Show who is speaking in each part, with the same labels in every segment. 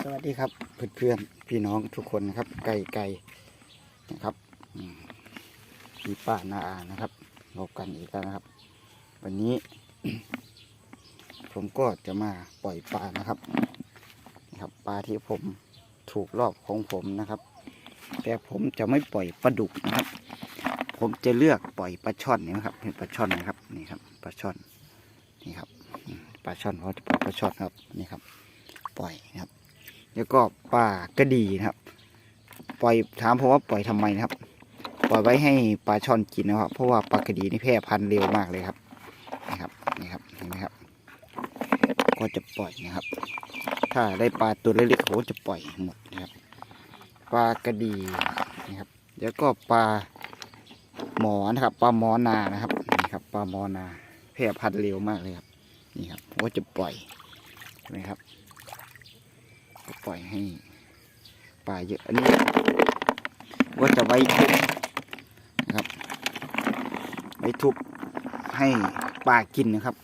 Speaker 1: สวัสดีครับเพื่อนๆพี่น้องทุกคนนะครับไก่ไก่นะครับพี่ป้านาอานะครับพบกันอีกแล้วนะครับ วันนี้ ผมก็จะมาปล่อยปลานะครับนะครับปลาที่ผมถูกรอบของผมนะครับ แต่ผมจะไม่ปล่อยปลาดุกนะครับ ผมจะเลือกปล่อยปลาช่อนนี่นะครับเห็นปลาช่อนนะครับนี่ครับปลาช่อนนี่ครับปลาช่อนเพราะจะปล่อยปลาช่อนครับนี่ครับปล่อยนะครับ แล้วก็ปลากระดีนะครับ ปล่อยถามผมว่าปล่อยทำไมนะครับ ปล่อยไว้ให้ปลาช่อนกินนะครับ เพราะว่าปลากระดีนี่แพร่พันธุ์เร็วมากเลยครับนี่ครับนี่ครับเห็นไหมครับ ก็จะปล่อยนะครับ ถ้าได้ปลาตัวเล็กๆผมก็จะปล่อยหมดนะครับปลากระดีนะครับ แล้วก็ปลาหมอนะครับปลาหมอนานะครับนี่ครับปลาหมอนาแพร่พันธุ์เร็วมากเลยครับนี่ครับก็จะปล่อยเห็นไหมครับ ปล่อยให้ปลาเยอะอันนี้ว่าจะไว้ทุบนะครับ ไว้ทุบให้ปลากินนะครับ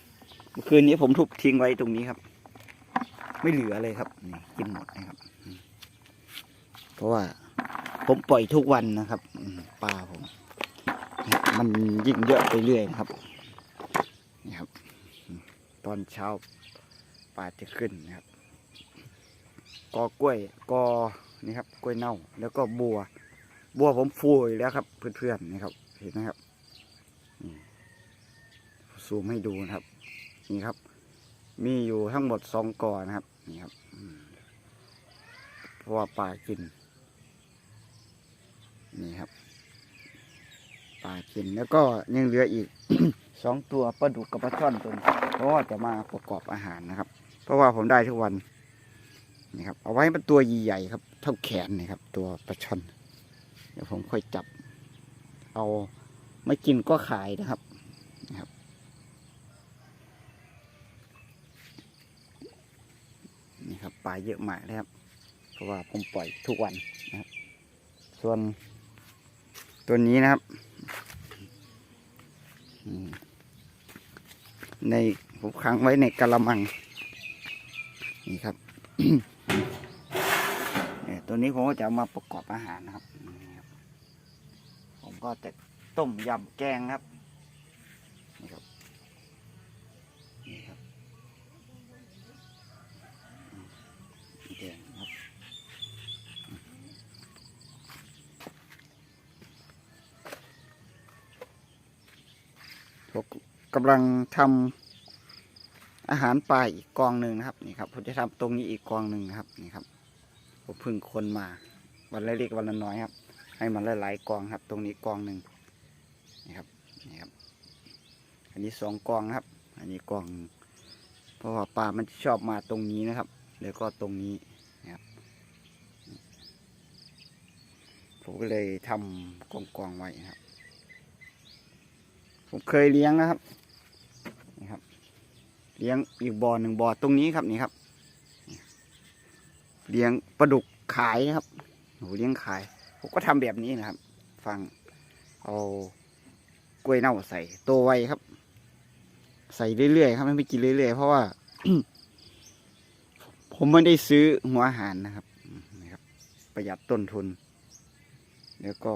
Speaker 1: เมื่อคืนนี้ผมทุบทิ้งไว้ตรงนี้ครับ ไม่เหลือเลยครับนี่กินหมดนะครับ เพราะว่าผมปล่อยทุกวันนะครับปลาผมมันยิ่งเยอะไปเรื่อยนะครับนี่ครับ ตอนเช้าปลาจะขึ้นนะครับ กอกล้วยกอนี่ครับกล้วยเน่า แล้วก็บัว บัวผมฟูยแล้วครับ เพื่อนๆนี่ครับ เห็นไหมครับซูมให้ดูนะครับ นี่ครับ มีอยู่ทั้งหมดสองกอนะครับ นี่ครับเพราะว่าปลากิน นี่ครับปลากินแล้วก็ยังเหลืออีกสองตัวปลาดุกกับปลาช่อนตัวนี้เพราะว่าจะมาประกอบอาหารนะครับ เพราะว่าผมได้ทุกวัน นี่ครับ เอาไว้เป็นตัวใหญ่ๆครับ เท่าแขนนี่ครับ ตัวปลาช่อนเดี๋ยวผมค่อยจับ เอาไม่กินก็ขายนะครับนะครับ นี่ครับปลาเยอะมากเลยครับ เพราะว่าผมปล่อยทุกวันนะครับ ส่วนตัวนี้นะครับในผมค้างไว้ในกระมัง นี่ครับ ตัวนี้ผมก็จะเอามาประกอบอาหารนะครับ ผมก็จะต้มยำแกงครับนี่ครับนี่ครับแกงครับผมกำลังทำ อาหารปลาอีกกองหนึ่งนะครับนี่ครับผมจะทำตรงนี้อีกกองหนึ่งนะครับนี่ครับผมพึ่งคนมาวันละเล็กวันละน้อยครับ ให้มันหลายๆกองครับ ตรงนี้กองหนึ่งนี่ครับนี่ครับ อันนี้สองกองครับ อันนี้กอง เพราะว่าปลามันชอบมาตรงนี้นะครับ แล้วก็ตรงนี้นะครับผมก็เลยทำกองกองๆไว้ครับ ผมเคยเลี้ยงนะครับ เลี้ยงอีกบ่อหนึ่งบ่อตรงนี้ครับนี่ครับ เลี้ยงปลาดุกขายนะครับโหเลี้ยงขายผมก็ทำแบบนี้นะครับ ฟังเอากล้วยเน่าใส่โตไวครับ ใส่เรื่อยๆครับไม่ไปกินเรื่อยๆเพราะว่า ผมไม่ได้ซื้อหัวอาหารนะครับนะครับ ประหยัดต้นทุน แล้วก็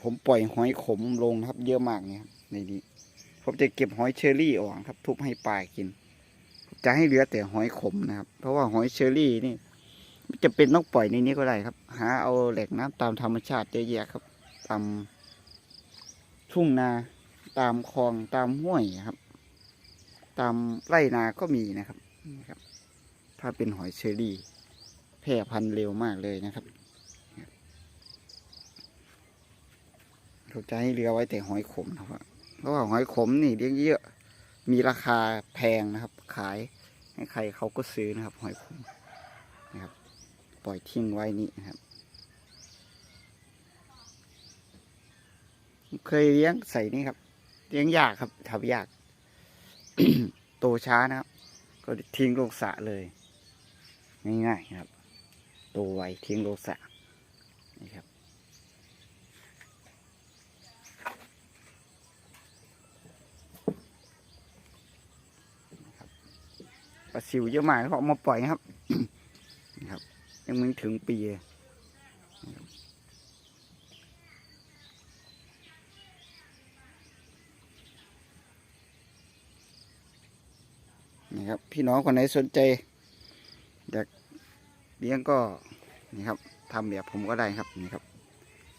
Speaker 1: ผมปล่อยหอยขมลงครับ เยอะมากเนี่ยในนี้ ผมจะเก็บหอยเชอรี่ออกครับ ทุบให้ปลากิน จะให้เหลือแต่หอยขมนะครับ เพราะว่าหอยเชอรี่นี่จะเป็นต้องปล่อยในนี้ก็ได้ครับ หาเอาแหล่งน้ำตามธรรมชาติเยอะแยะครับ ตามทุ่งนาตามคลองตามห้วยครับ ตามไร่นาก็มีนะครับนี่ครับ ถ้าเป็นหอยเชอรี่แพร่พันธุ์เร็วมากเลยนะครับเราจะให้เรือไว้แต่หอยขมนะครับ เพราะว่าหอยขมนี่เลี้ยงเยอะ มีราคาแพงนะครับ ขายให้ใครเขาก็ซื้อนะครับ หอยขมนะครับ ปล่อยทิ้งไว้นี่นะครับ เคยเลี้ยงใส่นี่ครับ เลี้ยงยากครับทำยาก โตช้านะครับ ก็ทิ้งลงสระเลย ง่ายๆครับ โตไวทิ้งลงสระนี่ครับ ลาซิวเยอะมากเขาเอามาปล่อยครับนี่ครับ ยังไม่ถึงปีนี่ครับ พี่น้องคนไหนสนใจอยากเลี้ยงก็นี่ครับทำแบบผมก็ได้ครับนี่ครับ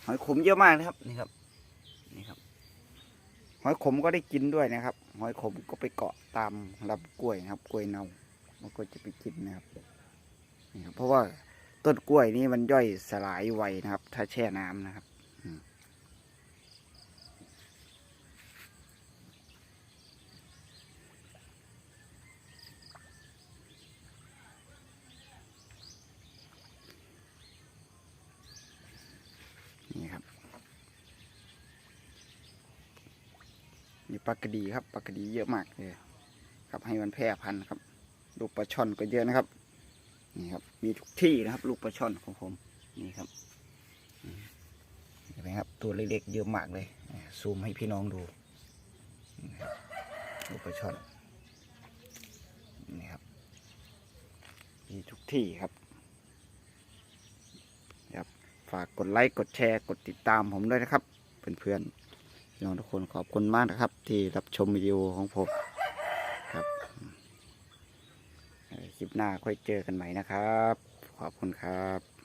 Speaker 1: หอยขมเยอะมากนะครับนี่ครับนี่ครับ หอยขมก็ได้กินด้วยนะครับ หอยขมก็ไปเกาะตามลำกล้วยนะครับ กล้วยเนา มันก็จะไปกินนะครับนี่ครับ เพราะว่าต้นกล้วยนี่มันย่อยสลายไวนะครับ ถ้าแช่น้ำนะครับนี่ครับนี่ปลากระดีครับปลากระดีเยอะมากเลยครับให้มันแพร่พันธุ์ครับ ลูกปลาช่อนก็เยอะนะครับ นี่ครับ มีทุกที่นะครับ ลูกปลาช่อนของผม นี่ครับเห็นไหมครับ ตัวเล็กๆเยอะมากเลย ซูมให้พี่น้องดูลูกปลาช่อน นี่ครับ มีทุกที่ครับครับ ฝากกดไลค์ กดแชร์ กดติดตามผมด้วยนะครับ เพื่อนๆพี่น้องทุกคนขอบคุณมากนะครับ ที่รับชมวิดีโอของผมครับเอ่อ คลิปหน้าค่อยเจอกันใหม่นะครับ ขอบคุณครับ